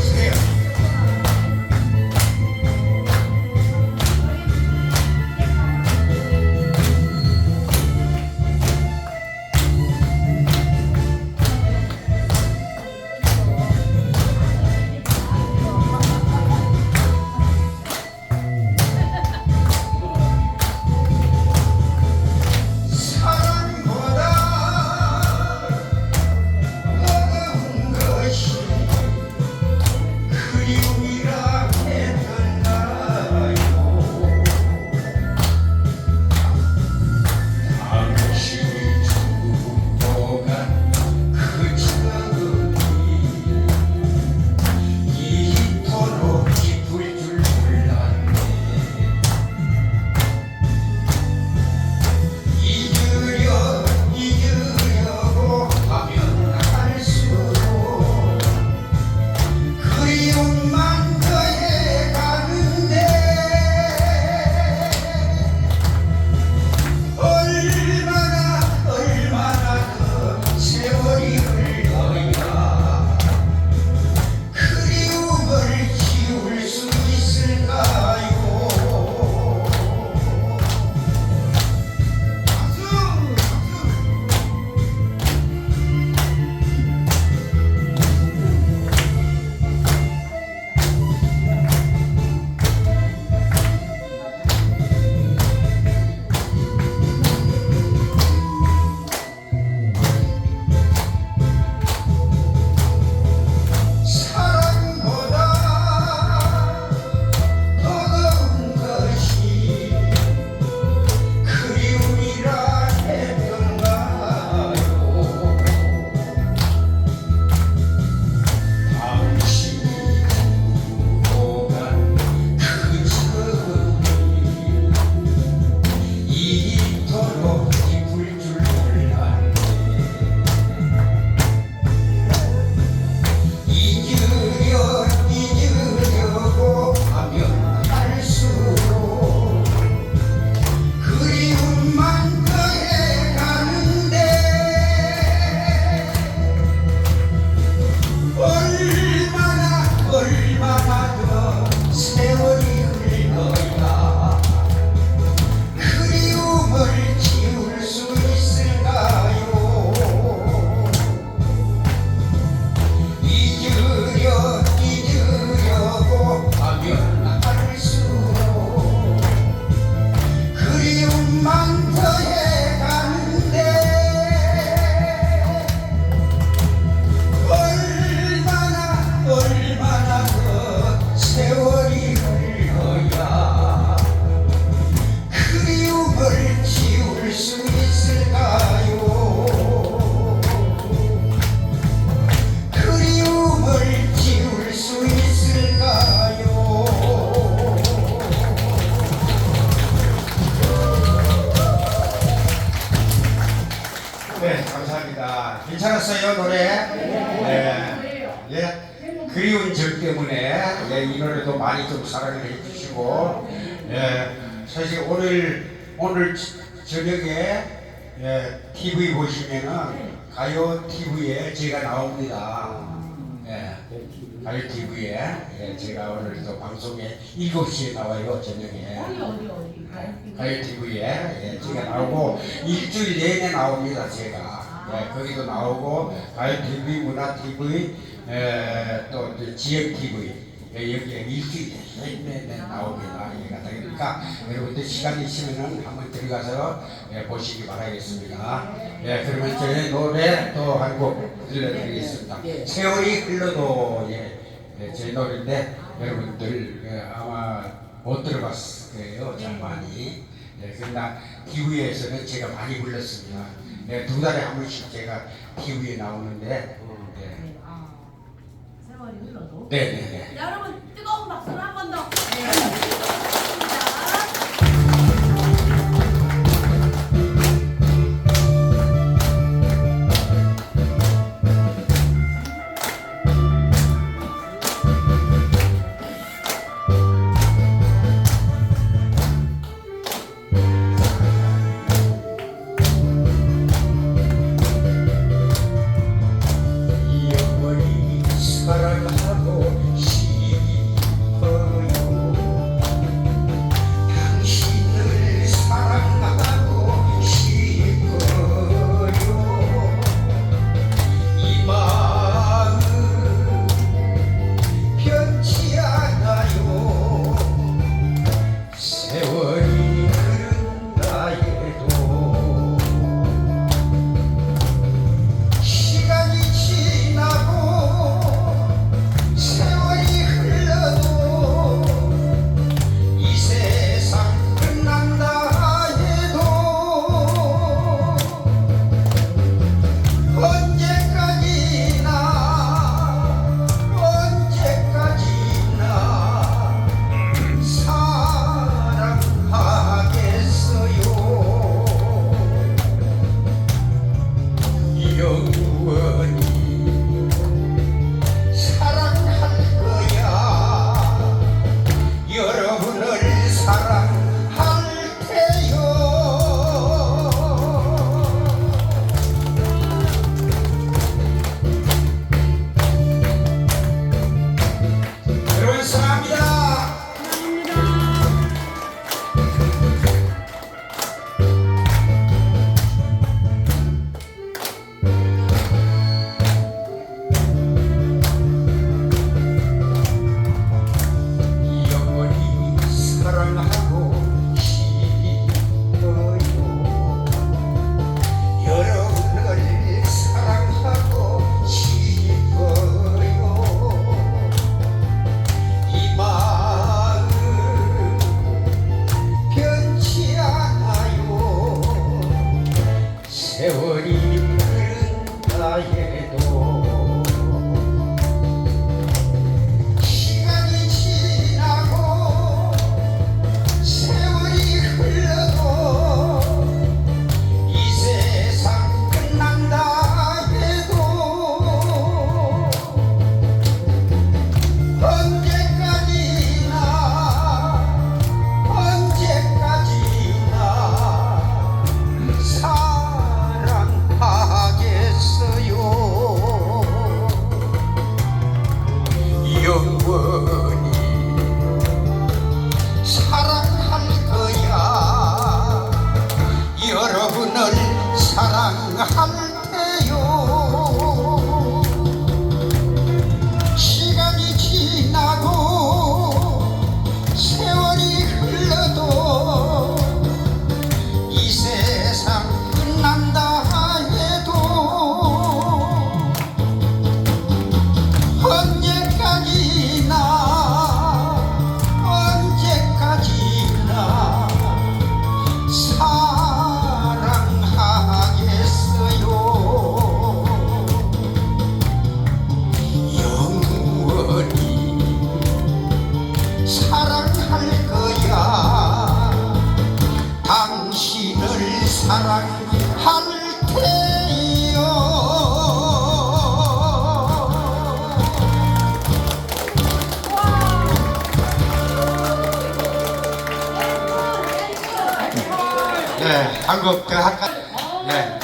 주 그리운 절 때문에 예, 이 노래도 많이 좀 사랑을 해주시고 예, 사실 오늘 오늘 저- 저녁에 예, TV 보시면은 가요 TV에 제가 나옵니다. 예, 가요 TV에 예, 제가 오늘 또 방송에 7시에 나와요 저녁에. 어디 어디 어디 가요 TV에 예, 제가 나오고 일주일 내내 나옵니다 제가 예, 거기도 나오고 가요 TV, 문화 TV, 에, 또 이제 지역 TV 예, 여기에 일주일 내내 나옵니다. 예, 그러니까 여러분들 시간 있으면은 한번 들어가서 예, 보시기 바라겠습니다. 예, 그러면 저희 노래 또 한 곡 들려드리겠습니다. 세월이 흘러도 예, 예, 제 노래인데 여러분들 예, 아마 못 들어봤을 거예요. 잘 많이. 네, 그러나 TV에서는 제가 많이 불렀습니다. 네, 두 달에 한 번씩 제가 TV에 나오는데, 네, 네, 아, 세월이 흘러도 네, 네, 네. 자, 여러분 한국 그 학과. 네,